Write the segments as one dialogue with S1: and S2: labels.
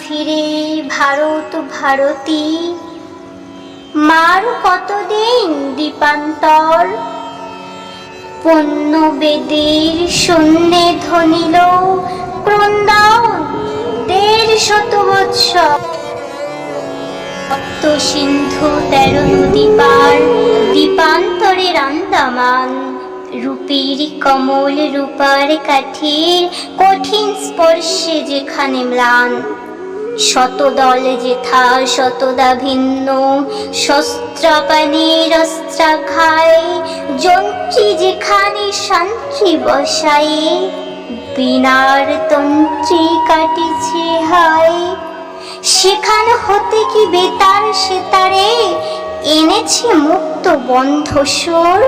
S1: ফিরে ভারত ভারতী। মার কতদিন দীপান্তর? পণ্য বেদের শূন্যে ধনিল দেড় শত বৎসর সিন্ধু তেরো নদী পার, দীপান্তরের আন্দামান। রূপীর কমল, রূপার কাঠির কঠিন স্পর্শে যেখানে ম্লান। শতদল যেথা, শতদা ভিন্ন, শস্ত্রাপানের অস্ত্রাঘায়, যন্ত্রী যেখানে শান্তি বসায়ে, বিনার তন্ত্রী কাটিছে হায়। সেখান হতে কি বেতার সেতারে এনেছে মুক্ত বন্ধ সুর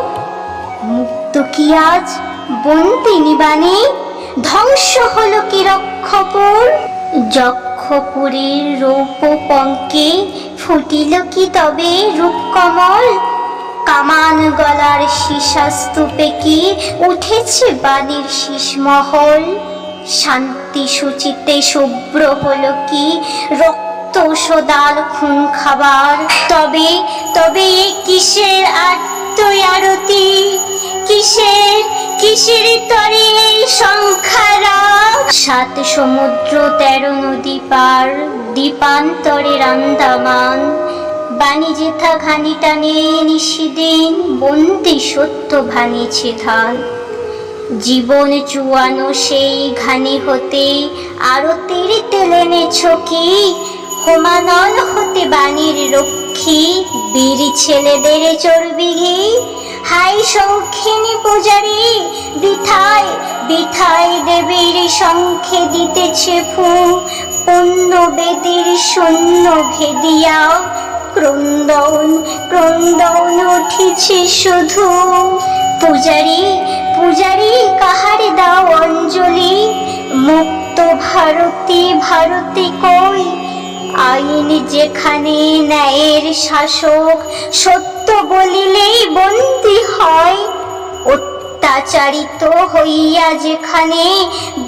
S1: মুক্ত কি আজ? বন্দি নিবাণী? ধ্বংস হলো কি রক্ষপুর? যক্ষপুরীর রূপ পঙ্কে ফুটিল কি তবে রূপকমল? কামান গলার শীষাস্তূপে কি উঠেছে বাণীর শীষমহল শান্তি সূচিতে শুভ্র হলো কি রক্ত সদাল খুন খাবার? তবে তবে কিসের আত্ময়ারতি? কিসের কিসের তরে এই সংখ্যারা? সাত সমুদ্র, তেরো নদী পার দ্বীপান্তরের আন্দামান বাণী যেথা ঘানি টানে নিশিদিন বন্দি সত্য ভানিছে ধান জীবন চুয়ানো সেই ঘানি হতে, আরও তেরে তেলেনে ছকি হোমানল হতে বাণীর রক্ষী, বীর ছেলেদের চর্বিঘি হাই শঙ্খিনী পূজারি বিথায় বিথায় দেবীর শঙ্খে দিতেছে ফু পূর্ণ বেদের শূন্য ভেদিয়া ক্রন্দন ক্রন্দন উঠিছে শুধু। পূজারি পূজারি, কাহারে দাও অঞ্জলি? মুক্ত ভারতী ভারতী আইন যেখানে ন্যায়ের শাসক সত্য বলিলেই বন্দি হয়। অত্যাচারিত হইয়া যেখানে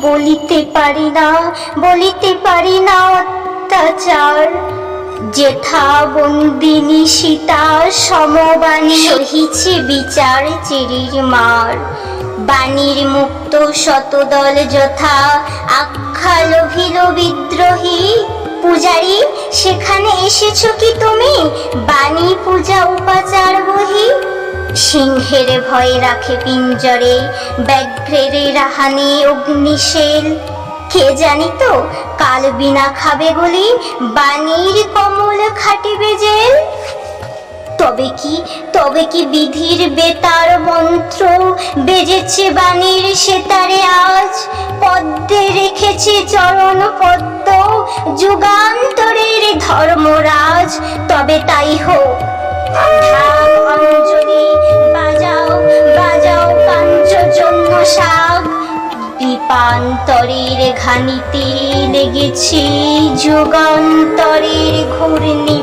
S1: বলিতে পারি না, বলিতে পারি না অত্যাচার। জেঠা বন্দিনী সীতা সমবাণী। সহিছে বিচার চিরির মার। বাণীর মুক্ত শতদল যথা আখ্যা লোভিল বিদ্রোহী। পূজারি, সেখানে এসেছ কি তুমি? বাণী পূজা উপাচার বহি। সিংহের ভয় রাখে পিঞ্জরে, ব্যাঘ্রের রাহানি অগ্নিশেল। কে জানি তো, কাল বিনা খাবে বলি বাণীর কমল খাটিবে জেল। তবে কি তবে কি বিধির বেতার মন্ত্র? বেজেছে বাণীর সেতারে আজ পদ্মে রেখেছি চরণ পদ্ম, যুগান্তরের ধর্মরাজ। তবে তাই হোক অঞ্জলি, বাজাও বাজাও পাঞ্চজন্য শাক। দীপান্তরের ঘানিতে লেগেছি যুগান্তরের ঘূর্ণিপাক